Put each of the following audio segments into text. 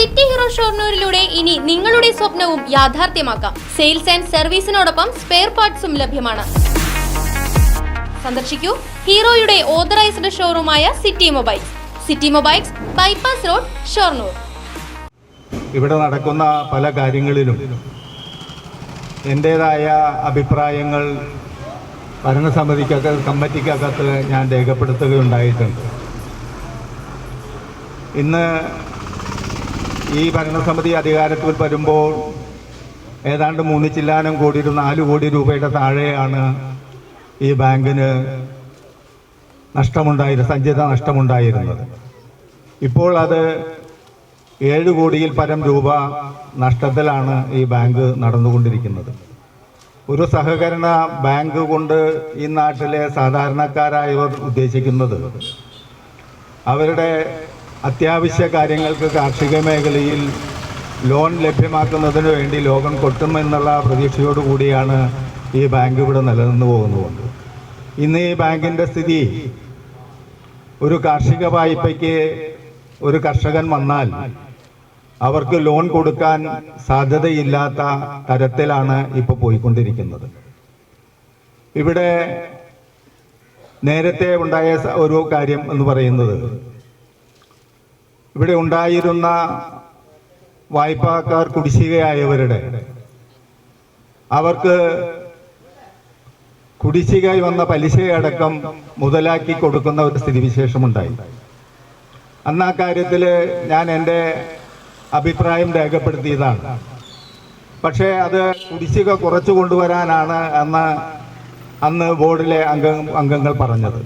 City hero ഷോർണൂരിലൂടെ ഇനി നിങ്ങളുടെ സ്വപ്നവും യാഥാർത്ഥ്യമാക്കാം. സെയിൽസ് ആൻഡ് സർവീസിനോടൊപ്പം സ്പെയർ പാർട്സും ലഭ്യമാണ്. സന്ദർശിക്കൂ ഹീറോയുടെ authorised ഷോറൂമായ city mobiles. City mobiles bypass road Shoranur. ഇവിടെ നടക്കുന്ന പല കാര്യങ്ങളിലും എന്റേതായ അഭിപ്രായങ്ങൾ ഭരണസമിതിക്കകത്ത് കമ്മിറ്റിക്കകത്ത് ഞാൻ രേഖപ്പെടുത്തുകയുണ്ടായിട്ടുണ്ട്. ഇന്ന് ഈ ഭരണസമിതി അധികാരത്തിൽ വരുമ്പോൾ ഏതാണ്ട് മൂന്ന് ചില്ലാനം കോടി നാല് കോടി രൂപയുടെ താഴെയാണ് ഈ ബാങ്കിന് നഷ്ടമുണ്ടായിരുന്ന സഞ്ചിത നഷ്ടമുണ്ടായിരുന്നത്. ഇപ്പോൾ അത് ഏഴ് കോടിയിൽ പരം രൂപ നഷ്ടത്തിലാണ് ഈ ബാങ്ക് നടന്നുകൊണ്ടിരിക്കുന്നത്. ഒരു സഹകരണ ബാങ്ക് കൊണ്ട് ഈ നാട്ടിലെ സാധാരണക്കാരായവർ ഉദ്ദേശിക്കുന്നത് അവരുടെ അത്യാവശ്യ കാര്യങ്ങൾക്ക് കാർഷിക മേഖലയിൽ ലോൺ ലഭ്യമാക്കുന്നതിന് വേണ്ടി ലോകം കൊട്ടുമെന്നുള്ള പ്രതീക്ഷയോടു കൂടിയാണ് ഈ ബാങ്ക് ഇവിടെ നിലനിന്ന് പോകുന്നത്. ഇന്ന് ഈ ബാങ്കിന്റെ സ്ഥിതി ഒരു കാർഷിക വായ്പയ്ക്ക് ഒരു കർഷകൻ വന്നാൽ അവർക്ക് ലോൺ കൊടുക്കാൻ സാധ്യതയില്ലാത്ത തരത്തിലാണ് ഇപ്പോൾ പോയിക്കൊണ്ടിരിക്കുന്നത്. ഇവിടെ നേരത്തെ ഉണ്ടായ ഒരു കാര്യം എന്ന് പറയുന്നത് ഇവിടെ ഉണ്ടായിരുന്ന വായ്പാക്കാർ കുടിശ്ശികയായവരുടെ അവർക്ക് കുടിശ്ശിക വന്ന പലിശയടക്കം മുതലാക്കി കൊടുക്കുന്ന ഒരു സ്ഥിതിവിശേഷമുണ്ടായി. അന്ന് ആ കാര്യത്തിൽ ഞാൻ എന്റെ അഭിപ്രായം രേഖപ്പെടുത്തിയതാണ്. പക്ഷേ അത് കുടിശ്ശിക കുറച്ചു കൊണ്ടുവരാനാണ് അന്ന് അന്ന് ബോർഡിലെ അംഗ അംഗങ്ങൾ പറഞ്ഞത്.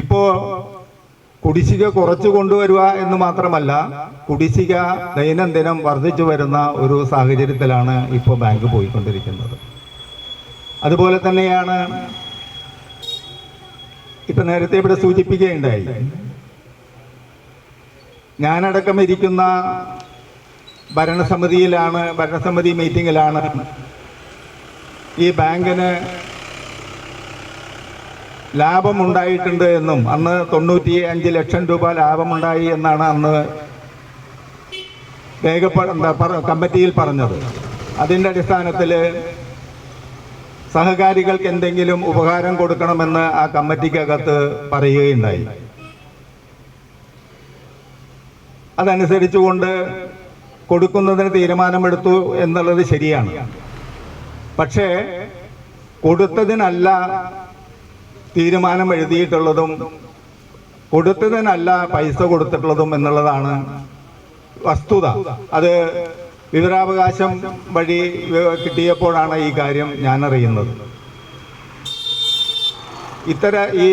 ഇപ്പോൾ കുടിശ്ശിക കുറച്ചു കൊണ്ടുവരിക എന്ന് മാത്രമല്ല കുടിശ്ശിക ദൈനംദിനം വർദ്ധിച്ചു വരുന്ന ഒരു സാഹചര്യത്തിലാണ് ഇപ്പോൾ ബാങ്ക് പോയിക്കൊണ്ടിരിക്കുന്നത്. അതുപോലെ തന്നെയാണ് ഇപ്പം നേരത്തെ ഇവിടെ സൂചിപ്പിക്കുകയുണ്ടായി. ഞാനടക്കം ഇരിക്കുന്ന ഭരണസമിതിയിലാണ് ഭരണസമിതി മീറ്റിങ്ങിലാണ് ഈ ബാങ്കിന് ലാഭമുണ്ടായിട്ടുണ്ട് എന്നും അന്ന് തൊണ്ണൂറ്റി അഞ്ച് ലക്ഷം രൂപ ലാഭമുണ്ടായി എന്നാണ് അന്ന് കമ്മിറ്റിയിൽ പറഞ്ഞത്. അതിന്റെ അടിസ്ഥാനത്തിൽ സഹകാരികൾക്ക് എന്തെങ്കിലും ഉപകാരം കൊടുക്കണമെന്ന് ആ കമ്മിറ്റിക്കകത്ത് പറയുകയുണ്ടായി. അതനുസരിച്ചുകൊണ്ട് കൊടുക്കുന്നതിന് തീരുമാനമെടുത്തു എന്നുള്ളത് ശരിയാണ്. പക്ഷേ കൊടുത്തതിനല്ല തീരുമാനം എഴുതിയിട്ടുള്ളതും കൊടുത്തതിനല്ല പൈസ കൊടുത്തിട്ടുള്ളതും എന്നുള്ളതാണ് വസ്തുത. അത് വിവരാവകാശം വഴി കിട്ടിയപ്പോഴാണ് ഈ കാര്യം ഞാൻ അറിയുന്നത് ഇത്തര ഈ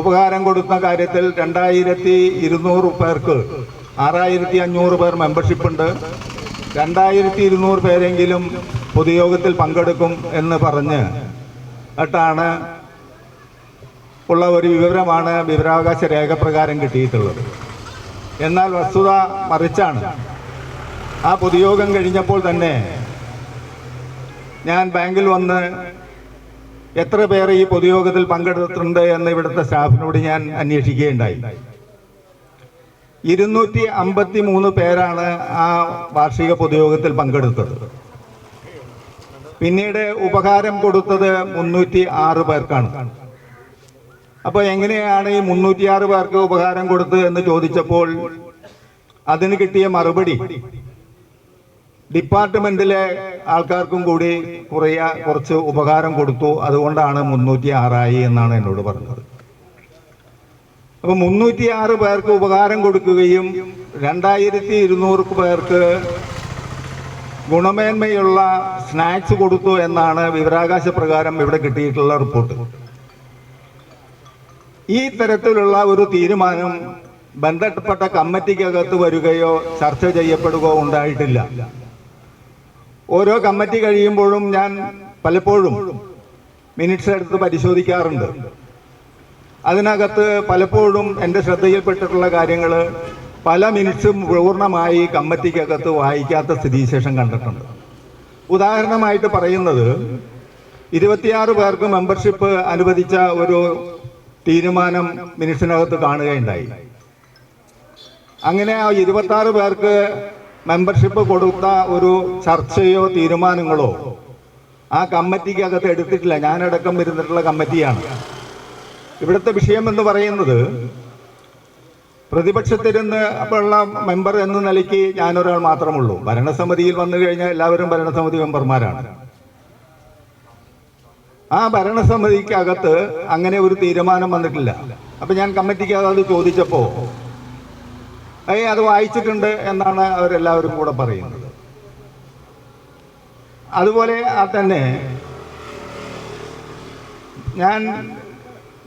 ഉപകാരം കൊടുക്കുന്ന കാര്യത്തിൽ രണ്ടായിരത്തി ഇരുന്നൂറ് പേർക്ക് ആറായിരത്തി അഞ്ഞൂറ് പേർ മെമ്പർഷിപ്പ് ഉണ്ട്. രണ്ടായിരത്തി ഇരുന്നൂറ് പേരെങ്കിലും പൊതുയോഗത്തിൽ പങ്കെടുക്കും എന്ന് പറഞ്ഞ്. ട്ടാണ് ഉള്ള ഒരു വിവരമാണ് വിവരാവകാശ രേഖ പ്രകാരം കിട്ടിയിട്ടുള്ളത്. എന്നാൽ വസ്തുത മറിച്ചാണ്. ആ പൊതുയോഗം കഴിഞ്ഞപ്പോൾ തന്നെ ഞാൻ ബാങ്കിൽ വന്ന് എത്ര പേർ ഈ പൊതുയോഗത്തിൽ പങ്കെടുത്തിട്ടുണ്ട് എന്ന് ഇവിടുത്തെ സ്റ്റാഫിനോട് ഞാൻ അന്വേഷിക്കുകയുണ്ടായി. ഇരുന്നൂറ്റി അമ്പത്തി മൂന്ന് പേരാണ് ആ വാർഷിക പൊതുയോഗത്തിൽ പങ്കെടുത്തത്. പിന്നീട് ഉപകാരം കൊടുത്തത് മുന്നൂറ്റി ആറ് പേർക്കാണ്. അപ്പോൾ എങ്ങനെയാണ് ഈ മുന്നൂറ്റിയാറ് പേർക്ക് ഉപകാരം കൊടുത്ത് എന്ന് ചോദിച്ചപ്പോൾ അതിന് കിട്ടിയ മറുപടി ഡിപ്പാർട്ട്മെന്റിലെ ആൾക്കാർക്കും കൂടി കുറേ കുറച്ച് ഉപകാരം കൊടുത്തു. അതുകൊണ്ടാണ് മുന്നൂറ്റി ആറായി എന്നാണ് എന്നോട് പറഞ്ഞത്. അപ്പൊ മുന്നൂറ്റി ആറ് പേർക്ക് ഉപകാരം കൊടുക്കുകയും രണ്ടായിരത്തി ഇരുന്നൂറ് പേർക്ക് ഗുണമേന്മയുള്ള സ്നാക്സ് കൊടുത്തു എന്നാണ് വിവരാകാശ പ്രകാരം ഇവിടെ കിട്ടിയിട്ടുള്ള റിപ്പോർട്ട്. ഈ തരത്തിലുള്ള ഒരു തീരുമാനം ബന്ധപ്പെട്ട കമ്മിറ്റിക്കകത്ത് വരികയോ ചർച്ച ചെയ്യപ്പെടുകയോ ഉണ്ടായിട്ടില്ല. ഓരോ കമ്മിറ്റി കഴിയുമ്പോഴും ഞാൻ പലപ്പോഴും മിനിറ്റ്സ് എടുത്ത് പരിശോധിക്കാറുണ്ട്. അതിനകത്ത് പലപ്പോഴും എന്റെ ശ്രദ്ധയിൽപ്പെട്ടിട്ടുള്ള കാര്യങ്ങൾ പല മിനിറ്റ്സും പൂർണമായി കമ്മിറ്റിക്കകത്ത് വായിക്കാത്ത സ്ഥിതിവിശേഷം കണ്ടിട്ടുണ്ട്. ഉദാഹരണമായിട്ട് പറയുന്നത് ഇരുപത്തിയാറ് പേർക്ക് മെമ്പർഷിപ്പ് അനുവദിച്ച ഒരു തീരുമാനം മിനിറ്റ്സിനകത്ത് കാണുകയുണ്ടായി. അങ്ങനെ ആ ഇരുപത്തി ആറ് പേർക്ക് മെമ്പർഷിപ്പ് കൊടുത്ത ഒരു ചർച്ചയോ തീരുമാനങ്ങളോ ആ കമ്മിറ്റിക്കകത്ത് എടുത്തിട്ടില്ല. ഞാനടക്കം ഇരുന്നിട്ടുള്ള കമ്മിറ്റിയാണ്. ഇവിടുത്തെ വിഷയം എന്ന് പറയുന്നത് പ്രതിപക്ഷത്തിരുന്ന് ഉള്ള മെമ്പർ എന്ന നിലയ്ക്ക് ഞാനൊരാൾ മാത്രമുള്ളൂ. ഭരണസമിതിയിൽ വന്നു കഴിഞ്ഞാൽ എല്ലാവരും ഭരണസമിതി മെമ്പർമാരാണ്. ആ ഭരണസമിതിക്കകത്ത് അങ്ങനെ ഒരു തീരുമാനം വന്നിട്ടില്ല. അപ്പൊ ഞാൻ കമ്മിറ്റിക്ക് അത് ചോദിച്ചപ്പോ ഏയ് അത് വായിച്ചിട്ടുണ്ട് എന്നാണ് അവരെല്ലാവരും കൂടെ പറയുന്നത്. അതുപോലെ ആ തന്നെ ഞാൻ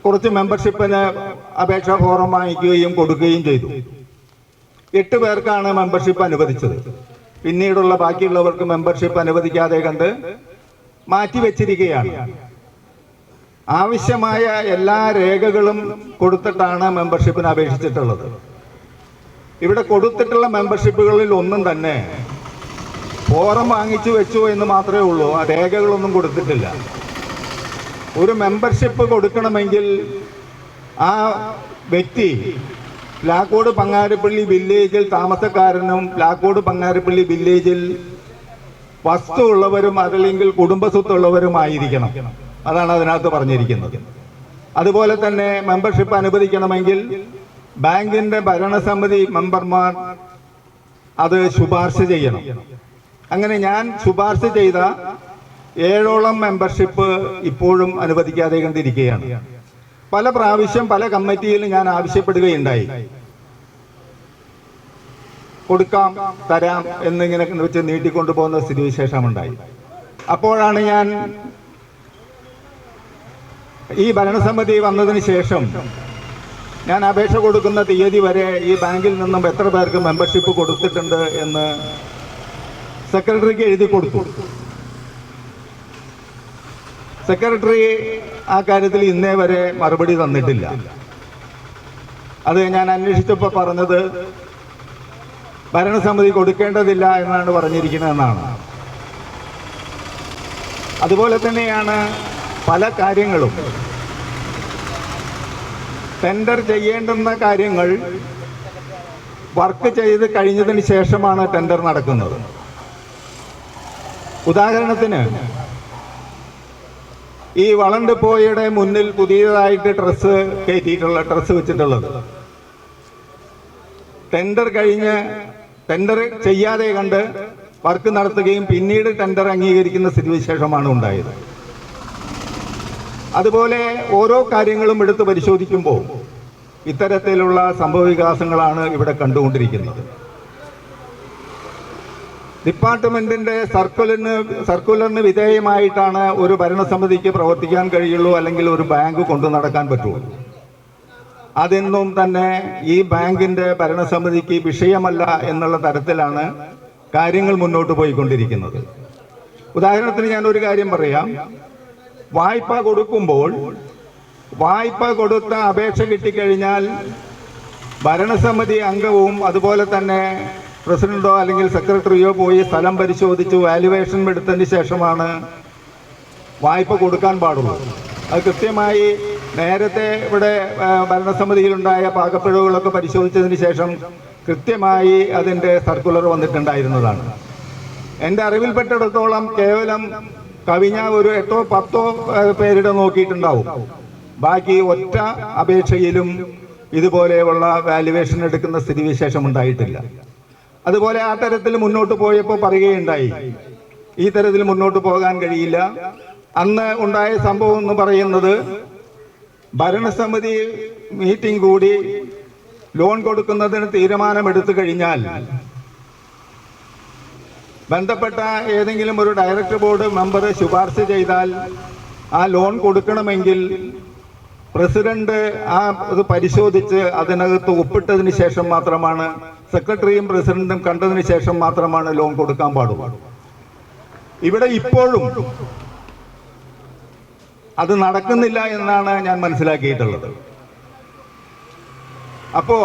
കുറച്ച് മെമ്പർഷിപ്പിന് അപേക്ഷാ ഫോറം വാങ്ങിക്കുകയും കൊടുക്കുകയും ചെയ്തു. എട്ട് പേർക്കാണ് മെമ്പർഷിപ്പ് അനുവദിച്ചത്. പിന്നീടുള്ള ബാക്കിയുള്ളവർക്ക് മെമ്പർഷിപ്പ് അനുവദിക്കാതെ കണ്ട് മാറ്റിവെച്ചിരിക്കുകയാണ്. ആവശ്യമായ എല്ലാ രേഖകളും കൊടുത്തിട്ടാണ് മെമ്പർഷിപ്പിന് അപേക്ഷിച്ചിട്ടുള്ളത്. ഇവിടെ കൊടുത്തിട്ടുള്ള മെമ്പർഷിപ്പുകളിൽ ഒന്നും തന്നെ ഫോറം വാങ്ങിച്ചു വെച്ചു എന്ന് മാത്രമേ ഉള്ളൂ. ആ രേഖകളൊന്നും കൊടുത്തിട്ടില്ല. ഒരു മെമ്പർഷിപ്പ് കൊടുക്കണമെങ്കിൽ ആ വ്യക്തി പ്ലാക്കോട് പങ്ങാരപ്പള്ളി വില്ലേജിൽ താമസക്കാരനും പ്ലാക്കോട് പങ്ങാരപ്പള്ളി വില്ലേജിൽ വസ്തു ഉള്ളവരും അതല്ലെങ്കിൽ കുടുംബസ്വത്തുള്ളവരുമായിരിക്കണം. അതാണ് അതിനകത്ത് പറഞ്ഞിരിക്കുന്നത്. അതുപോലെ തന്നെ മെമ്പർഷിപ്പ് അനുവദിക്കണമെങ്കിൽ ബാങ്കിന്റെ ഭരണസമിതി മെമ്പർമാർ അത് ശുപാർശ ചെയ്യണം. അങ്ങനെ ഞാൻ ശുപാർശ ചെയ്ത ഏഴോളം മെമ്പർഷിപ്പ് ഇപ്പോഴും അനുവദിക്കാതെ കണ്ടിരിക്കുകയാണ്. പല പ്രാവശ്യം പല കമ്മിറ്റിയിൽ ഞാൻ ആവശ്യപ്പെടുകയുണ്ടായി. കൊടുക്കാം തരാം എന്നിങ്ങനെ വെച്ച് നീട്ടിക്കൊണ്ടുപോകുന്ന സ്ഥിതിവിശേഷമുണ്ടായി. അപ്പോഴാണ് ഞാൻ ഈ ഭരണസമിതി വന്നതിന് ശേഷം ഞാൻ അപേക്ഷ കൊടുക്കുന്ന തീയതി വരെ ഈ ബാങ്കിൽ നിന്നും എത്ര പേർക്ക് മെമ്പർഷിപ്പ് കൊടുത്തിട്ടുണ്ട് എന്ന് സെക്രട്ടറിക്ക് എഴുതി കൊടുത്തു. സെക്രട്ടറി ആ കാര്യത്തിൽ ഇന്നേ വരെ മറുപടി തന്നിട്ടില്ല. അത് ഞാൻ അന്വേഷിച്ചപ്പോൾ പറഞ്ഞത് ഭരണസമിതി കൊടുക്കേണ്ടതില്ല എന്നാണ് പറഞ്ഞിരിക്കുന്നതെന്നാണ്. അതുപോലെ തന്നെയാണ് പല കാര്യങ്ങളും. ടെൻഡർ ചെയ്യേണ്ടുന്ന കാര്യങ്ങൾ വർക്ക് ചെയ്ത് കഴിഞ്ഞതിന് ശേഷമാണ് ടെൻഡർ നടക്കുന്നത്. ഉദാഹരണത്തിന് ഈ വളണ്ട് ഡിപ്പോയുടെ മുന്നിൽ പുതിയതായിട്ട് ഡ്രസ്സ് കയറ്റിയിട്ടുള്ള ഡ്രസ്സ് വെച്ചിട്ടുള്ളത്. ടെൻഡർ കഴിഞ്ഞ് ടെൻഡർ ചെയ്യാതെ കണ്ട് വർക്ക് നടത്തുകയും പിന്നീട് ടെൻഡർ അംഗീകരിക്കുന്ന സ്ഥിതിവിശേഷമാണ് ഉണ്ടായത്. അതുപോലെ ഓരോ കാര്യങ്ങളും എടുത്ത് പരിശോധിക്കുമ്പോൾ ഇത്തരത്തിലുള്ള സംഭവവികാസങ്ങളാണ് ഇവിടെ കണ്ടുകൊണ്ടിരിക്കുന്നത്. ഡിപ്പാർട്ട്മെന്റിന്റെ സർക്കുലറിന് സർക്കുലറിന് വിധേയമായിട്ടാണ് ഒരു ഭരണസമിതിക്ക് പ്രവർത്തിക്കാൻ കഴിയുള്ളൂ അല്ലെങ്കിൽ ഒരു ബാങ്ക് കൊണ്ടു നടക്കാൻ പറ്റുള്ളൂ അതെന്നും തന്നെ ഈ ബാങ്കിന്റെ ഭരണസമിതിക്ക് വിഷയമല്ല എന്നുള്ള തരത്തിലാണ് കാര്യങ്ങൾ മുന്നോട്ട് പോയിക്കൊണ്ടിരിക്കുന്നത്. ഉദാഹരണത്തിന് ഞാൻ ഒരു കാര്യം പറയാം. വായ്പ കൊടുക്കുമ്പോൾ വായ്പ കൊടുത്ത അപേക്ഷ കിട്ടിക്കഴിഞ്ഞാൽ ഭരണസമിതി അംഗവും അതുപോലെ തന്നെ പ്രസിഡന്റോ അല്ലെങ്കിൽ സെക്രട്ടറിയോ പോയി സ്ഥലം പരിശോധിച്ച് വാലുവേഷൻ എടുത്തതിന് ശേഷമാണ് വായ്പ കൊടുക്കാൻ പാടുള്ളൂ. അത് കൃത്യമായി നേരത്തെ ഇവിടെ ഭരണസമിതിയിലുണ്ടായ പാകപ്പിഴവുകളൊക്കെ പരിശോധിച്ചതിന് ശേഷം കൃത്യമായി അതിന്റെ സർക്കുലർ വന്നിട്ടുണ്ടായിരുന്നതാണ്. എന്റെ അറിവിൽപ്പെട്ടിടത്തോളം കേവലം കവിഞ്ഞ ഒരു എട്ടോ പത്തോ പേരുടെ നോക്കിയിട്ടുണ്ടാവും. ബാക്കി ഒറ്റ അപേക്ഷയിലും ഇതുപോലെയുള്ള വാല്യുവേഷൻ എടുക്കുന്ന സ്ഥിതിവിശേഷം ഉണ്ടായിട്ടില്ല. അതുപോലെ ആ തരത്തിൽ മുന്നോട്ട് പോയപ്പോൾ പറയുകയുണ്ടായി. ഈ തരത്തിൽ മുന്നോട്ട് പോകാൻ കഴിയില്ല. അന്ന് ഉണ്ടായ സംഭവം എന്ന് പറയുന്നത് ഭരണസമിതി മീറ്റിംഗ് കൂടി ലോൺ കൊടുക്കുന്നതിന് തീരുമാനമെടുത്തു കഴിഞ്ഞാൽ ബന്ധപ്പെട്ട ഏതെങ്കിലും ഒരു ഡയറക്ടർ ബോർഡ് മെമ്പർ ശുപാർശ ചെയ്താൽ ആ ലോൺ കൊടുക്കണമെങ്കിൽ പ്രസിഡന്റ് ആ ഇത് പരിശോധിച്ച് അതിനകത്ത് ഒപ്പിട്ടതിന് ശേഷം മാത്രമാണ് സെക്രട്ടറിയും പ്രസിഡന്റും കണ്ടതിന് ശേഷം മാത്രമാണ് ലോൺ കൊടുക്കാൻ പാടുള്ളൂ. ഇവിടെ ഇപ്പോഴും അത് നടക്കുന്നില്ല എന്നാണ് ഞാൻ മനസ്സിലാക്കിയിട്ടുള്ളത്. അപ്പോ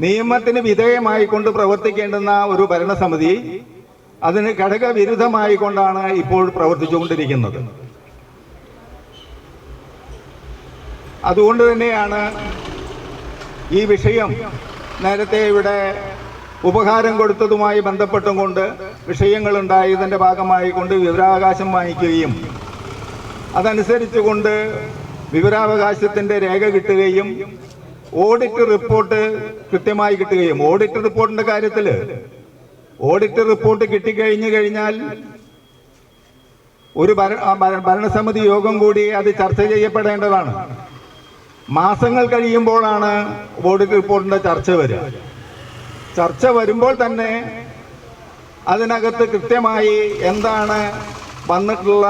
നിയമത്തിന് വിധേയമായിക്കൊണ്ട് പ്രവർത്തിക്കേണ്ടുന്ന ഒരു ഭരണസമിതി അതിന് ഘടകവിരുദ്ധമായി കൊണ്ടാണ് ഇപ്പോൾ പ്രവർത്തിച്ചുകൊണ്ടിരിക്കുന്നത്. അതുകൊണ്ട് തന്നെയാണ് ഈ വിഷയം നേരത്തെ ഇവിടെ ഉപഹാരം കൊടുത്തതുമായി ബന്ധപ്പെട്ടും കൊണ്ട് വിഷയങ്ങളുണ്ടായതിന്റെ ഭാഗമായി കൊണ്ട് വിവരാവകാശം വാങ്ങിക്കുകയും അതനുസരിച്ചുകൊണ്ട് വിവരാവകാശത്തിന്റെ രേഖ കിട്ടുകയും ഓഡിറ്റ് റിപ്പോർട്ട് കൃത്യമായി കിട്ടുകയും ഓഡിറ്റ് റിപ്പോർട്ടിന്റെ കാര്യത്തിൽ ഓഡിറ്റ് റിപ്പോർട്ട് കിട്ടിക്കഴിഞ്ഞു കഴിഞ്ഞാൽ ഒരു ഭരണസമിതി യോഗം കൂടി അത് ചർച്ച ചെയ്യപ്പെടേണ്ടതാണ്. മാസങ്ങൾ കഴിയുമ്പോഴാണ് ഓഡിറ്റ് റിപ്പോർട്ടിന്റെ ചർച്ച വരിക. ചർച്ച വരുമ്പോൾ തന്നെ അതിനകത്ത് കൃത്യമായി എന്താണ് വന്നിട്ടുള്ള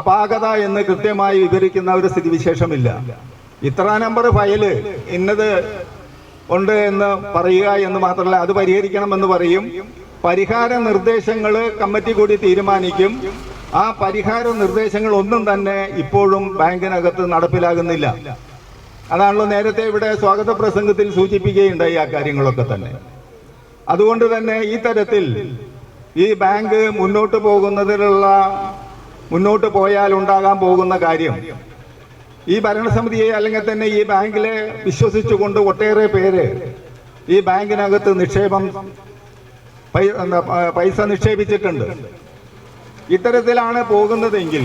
അപാകത എന്ന് കൃത്യമായി വിവരിക്കുന്ന ഒരു സ്ഥിതിവിശേഷമില്ല. ഇത്ര നമ്പർ ഫയൽ ഇന്നത് ഉണ്ട് എന്ന് പറയുക എന്ന് മാത്രമല്ല അത് പരിഹരിക്കണമെന്ന് പറയും. പരിഹാര നിർദ്ദേശങ്ങൾ കമ്മിറ്റി കൂടി തീരുമാനിക്കും. ആ പരിഹാര നിർദ്ദേശങ്ങൾ ഒന്നും തന്നെ ഇപ്പോഴും ബാങ്കിനകത്ത് നടപ്പിലാകുന്നില്ല. അതാണല്ലോ നേരത്തെ ഇവിടെ സ്വാഗത പ്രസംഗത്തിൽ സൂചിപ്പിക്കുകയുണ്ടായി ആ കാര്യങ്ങളൊക്കെ തന്നെ. അതുകൊണ്ട് തന്നെ ഈ തരത്തിൽ ഈ ബാങ്ക് മുന്നോട്ട് പോകുന്നതിലുള്ള മുന്നോട്ട് പോയാൽ ഉണ്ടാകാൻ പോകുന്ന കാര്യം ഈ ഭരണസമിതിയെ അല്ലെങ്കിൽ തന്നെ ഈ ബാങ്കിലെ വിശ്വസിച്ചുകൊണ്ട് ഒട്ടേറെ പേര് ഈ ബാങ്കിനകത്ത് നിക്ഷേപം പൈസ നിക്ഷേപിച്ചിട്ടുണ്ട്. ഇത്തരത്തിലാണ് പോകുന്നതെങ്കിൽ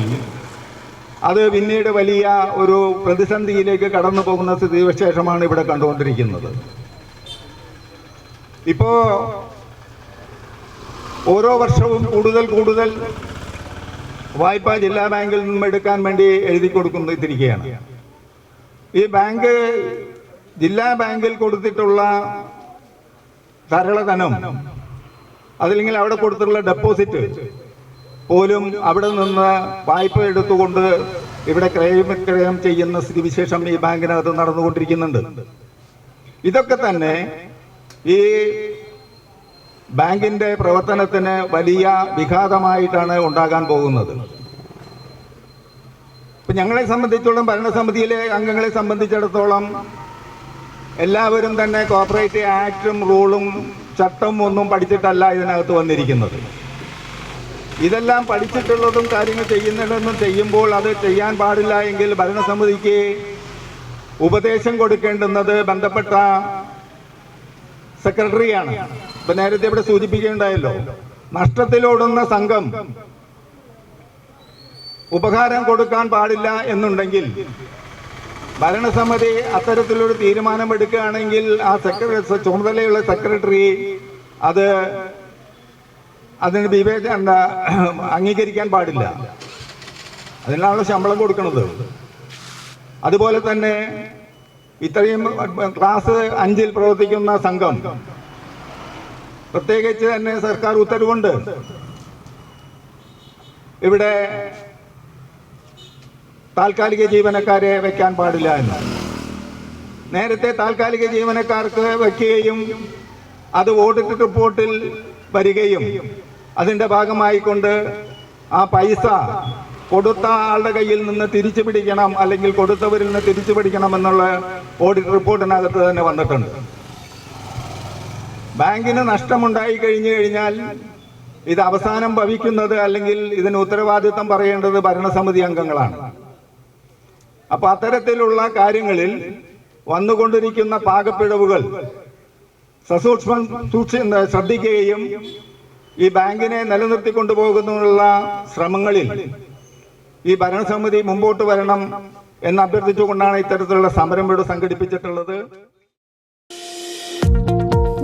അത് പിന്നീട് വലിയ ഒരു പ്രതിസന്ധിയിലേക്ക് കടന്നു പോകുന്ന സ്ഥിതിവിശേഷമാണ് ഇവിടെ കണ്ടുകൊണ്ടിരിക്കുന്നത്. ഇപ്പോ ഓരോ വർഷവും കൂടുതൽ കൂടുതൽ വായ്പ ജില്ലാ ബാങ്കിൽ നിന്നും എടുക്കാൻ വേണ്ടി എഴുതി കൊടുക്കുന്നിരിക്കുകയാണ് ഈ ബാങ്ക് ജില്ലാ ബാങ്കിൽ കൊടുത്തിട്ടുള്ള ധരളധനം അതില്ലെങ്കിൽ അവിടെ കൊടുത്തിട്ടുള്ള ഡെപ്പോസിറ്റ് പോലും അവിടെ നിന്ന് വായ്പ എടുത്തുകൊണ്ട് ഇവിടെ ക്രയവിക്രയം ചെയ്യുന്ന സ്ഥിതിവിശേഷം ഈ ബാങ്കിനകത്ത് നടന്നുകൊണ്ടിരിക്കുന്നുണ്ട്. ഇതൊക്കെ തന്നെ ഈ ബാങ്കിന്റെ പ്രവർത്തനത്തിന് വലിയ വിഘാതമായിട്ടാണ് ഉണ്ടാകാൻ പോകുന്നത്. ഇപ്പൊ ഞങ്ങളെ സംബന്ധിച്ചോളം ഭരണസമിതിയിലെ അംഗങ്ങളെ സംബന്ധിച്ചിടത്തോളം എല്ലാവരും തന്നെ കോപ്പറേറ്റീവ് ആക്ടും റൂളും ചട്ടം ഒന്നും പഠിച്ചിട്ടല്ല ഇതിനകത്ത് വന്നിരിക്കുന്നത്. ഇതെല്ലാം പഠിച്ചിട്ടുള്ളതും കാര്യങ്ങൾ ചെയ്യുന്നില്ലെന്നും ചെയ്യുമ്പോൾ അത് ചെയ്യാൻ പാടില്ല എങ്കിൽ ഭരണസമിതിക്ക് ഉപദേശം കൊടുക്കേണ്ടുന്നത് ബന്ധപ്പെട്ട സെക്രട്ടറിയാണ്. ഇപ്പൊ നേരത്തെ ഇവിടെ സൂചിപ്പിക്കുകയുണ്ടായല്ലോ നഷ്ടത്തിലോടുന്ന സംഘം ഉപകാരം കൊടുക്കാൻ പാടില്ല എന്നുണ്ടെങ്കിൽ ഭരണസമിതി അത്തരത്തിലൊരു തീരുമാനമെടുക്കുകയാണെങ്കിൽ ആ സെക്രട്ടറി ചുമതലയുള്ള സെക്രട്ടറി അത് അതിന് വിവേച അംഗീകരിക്കാൻ പാടില്ല. അതിനാണല്ലോ ശമ്പളം കൊടുക്കുന്നത്. അതുപോലെ തന്നെ ഇത്രയും ക്ലാസ് അഞ്ചിൽ പ്രവർത്തിക്കുന്ന സംഘം പ്രത്യേകിച്ച് തന്നെ സർക്കാർ ഉത്തരവുണ്ട്. ഇവിടെ താൽക്കാലിക ജീവനക്കാരെ വെക്കാൻ പാടില്ല എന്ന്. നേരത്തെ താൽക്കാലിക ജീവനക്കാർക്ക് വെക്കുകയും അത് ഓഡിറ്റ് റിപ്പോർട്ടിൽ വരികയും അതിന്റെ ഭാഗമായിക്കൊണ്ട് ആ പൈസ കൊടുത്ത ആളുടെ കയ്യിൽ നിന്ന് തിരിച്ചു പിടിക്കണം അല്ലെങ്കിൽ കൊടുത്തവരിൽ നിന്ന് തിരിച്ചു പിടിക്കണം എന്നുള്ള ഓഡിറ്റ് റിപ്പോർട്ടിനകത്ത് തന്നെ വന്നിട്ടുണ്ട്. ബാങ്കിന് നഷ്ടമുണ്ടായി കഴിഞ്ഞു കഴിഞ്ഞാൽ ഇത് അവസാനം ഭവിക്കുന്നത് അല്ലെങ്കിൽ ഇതിന് ഉത്തരവാദിത്തം പറയേണ്ടത് ഭരണസമിതി അംഗങ്ങളാണ്. അപ്പൊ അത്തരത്തിലുള്ള കാര്യങ്ങളിൽ വന്നുകൊണ്ടിരിക്കുന്ന പാകപ്പിഴവുകൾ സസൂക്ഷ്മം സൂക്ഷി ശ്രദ്ധിക്കുകയും ഈ ബാങ്കിനെ നിലനിർത്തിക്കൊണ്ടു പോകുന്നതിനുള്ള ശ്രമങ്ങളിൽ ഈ ഭരണസമിതി മുമ്പോട്ട് വരണം എന്ന് അഭ്യർത്ഥിച്ചുകൊണ്ടാണ് ഇത്തരത്തിലുള്ള സമരം ഇവിടെ സംഘടിപ്പിച്ചിട്ടുള്ളത്.